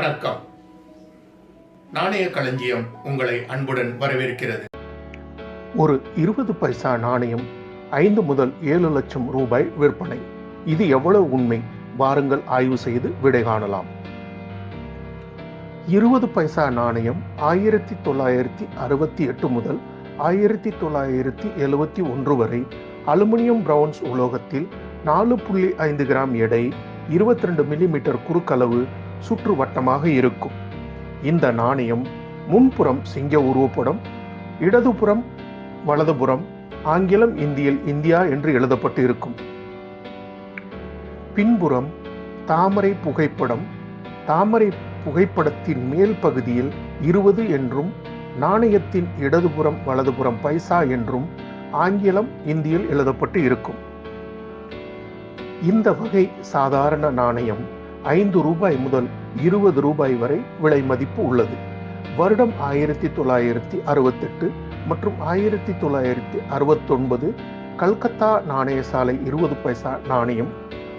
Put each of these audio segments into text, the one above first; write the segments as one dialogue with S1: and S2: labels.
S1: வணக்கம். நாணய களஞ்சியம் உங்களை அன்புடன் வரவேற்கிறது.
S2: ஒரு இருபது பைசா நாணயம் ஐந்து முதல் ஏழு லட்சம் ரூபாய் விற்பனை. இது எவ்வளவு உண்மை? வாருங்கள் ஆய்வு செய்து விடை காணலாம். இருபது பைசா நாணயம் ஆயிரத்தி தொள்ளாயிரத்தி அறுபத்தி எட்டு முதல் ஆயிரத்தி தொள்ளாயிரத்தி எழுபத்தி ஒன்று வரை அலுமினியம் பிரவுன்ஸ் உலோகத்தில் நாலு புள்ளி ஐந்து கிராம் எடை இருபத்தி ரெண்டு மில்லிமீட்டர் குறுக்களவு சுற்று வட்டமாக இருக்கும். இந்த நாணயம் முன்புறம் சிங்க உருவப்படம் இடதுபுறம் வலதுபுறம் ஆங்கிலம் இந்தியில் இந்தியா என்று எழுதப்பட்டு இருக்கும் பின்புறம் தாமரை புகைப்படம் தாமரை புகைப்படத்தின் மேல் பகுதியில் இருபது என்றும் நாணயத்தின் இடதுபுறம் வலதுபுறம் பைசா என்றும் ஆங்கிலம் இந்தியில் எழுதப்பட்டு இருக்கும். இந்த வகை சாதாரண நாணயம் ஐந்து ரூபாய் முதல் இருபது ரூபாய் வரை விலை மதிப்பு உள்ளது. வருடம் ஆயிரத்தி தொள்ளாயிரத்தி அறுபத்தெட்டு மற்றும் ஆயிரத்தி தொள்ளாயிரத்தி அறுபத்தொன்பது கல்கத்தா நாணய சாலை இருபது பைசா நாணயம்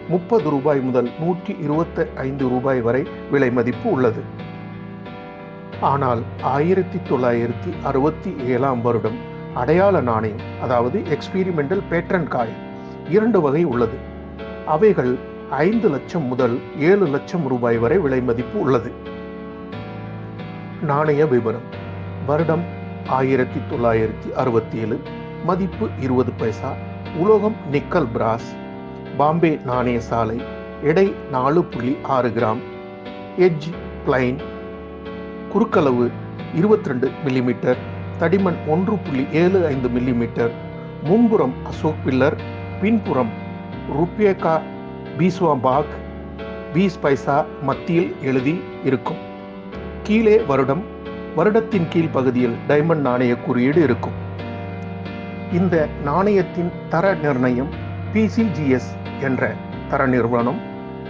S2: முப்பது ரூபாய் முதல் நூற்றி இருபத்தி ஐந்து ரூபாய் வரை விலை மதிப்பு உள்ளது. ஆனால் ஆயிரத்தி தொள்ளாயிரத்தி அறுபத்தி ஏழாம் வருடம் அடையாள நாணயம் அதாவது எக்ஸ்பீரிமெண்டல் பேட்ரன் காயின் இரண்டு வகை உள்ளது. அவைகள் ஐந்து லட்சம் முதல் ஏழு லட்சம் ரூபாய் வரை விலை மதிப்பு உள்ளது. நாணய விவரம் வருடம் ஆயிரத்தி தொள்ளாயிரத்தி அறுபத்தி ஏழு மதிப்பு இருபது பைசா. உலோகம் நிக்கல் பிராஸ். பாம்பே நாணய சாலை. எடை நாலு புள்ளி ஆறு கிராம். எட்ஜ் பிளைன் குறுக்களவு இருபத்தி ரெண்டு மில்லிமீட்டர். தடிமன் ஒன்று புள்ளி ஏழு ஐந்து மில்லிமீட்டர். முன்புறம் அசோக் பில்லர். பின்புறம் பீஸ்வா பாக் பீஸ் பைசா மத்தியில் எழுதி இருக்கும். கீழே வருடம் வருடத்தின் கீழ் பகுதியில் டைமண்ட் நாணய குறியீடு இருக்கும். இந்த நாணயத்தின் தர நிர்ணயம் பிசிஜிஎஸ் என்ற தர நிறுவனம்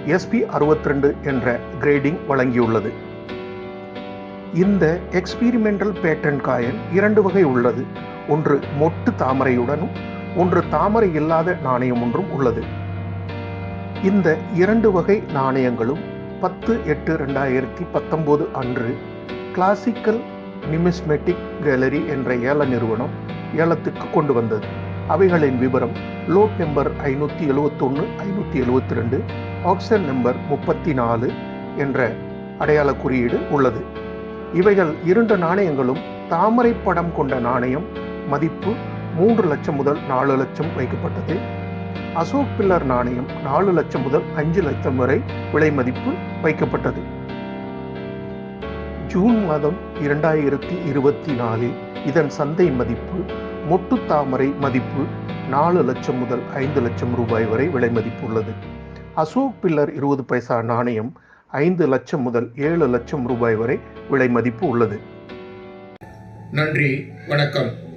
S2: எஸ்பி அறுபத்தி ரெண்டு என்ற கிரேடிங் வழங்கியுள்ளது. இந்த எக்ஸ்பீரிமெண்டல் பேட்டன் காயின் இரண்டு வகை உள்ளது. ஒன்று மொட்டு தாமரையுடனும் ஒன்று தாமரை இல்லாத நாணயம் ஒன்றும் உள்ளது. இந்த இரண்டு வகை நாணயங்களும் பத்து எட்டு ரெண்டாயிரத்தி பத்தொம்போது அன்று கிளாசிக்கல் நிமிஸ்மெட்டிக் கேலரி என்ற ஏல நிறுவனம் ஏலத்துக்கு கொண்டு வந்தது. அவைகளின் விவரம் லோட் நம்பர் ஐநூற்றி எழுவத்தொன்று ஐநூற்றி எழுவத்தி ரெண்டு ஆக்சன் நம்பர் முப்பத்தி நாலு என்ற அடையாள குறியீடு உள்ளது. இவைகள் இரண்டு நாணயங்களும் தாமரை படம் கொண்ட நாணயம் மதிப்பு மூன்று லட்சம் முதல் நாலு லட்சம் வைக்கப்பட்டது. அசோக் பில்லர் நாணயம் நாலு லட்சம் முதல் அஞ்சு லட்சம் வரை விலை மதிப்பு வைக்கப்பட்டது. ஜூன் மாதம் இரண்டாயிரத்தி இருபத்தி நாலில் இதன் சந்தை மதிப்பு மொட்டு தாமரை மதிப்பு நாலு லட்சம் முதல் ஐந்து லட்சம் ரூபாய் வரை விலை மதிப்பு உள்ளது. அசோக் பில்லர் இருபது பைசா நாணயம் ஐந்து லட்சம் முதல் ஏழு லட்சம் ரூபாய் வரை விலை மதிப்பு உள்ளது.
S1: நன்றி வணக்கம்.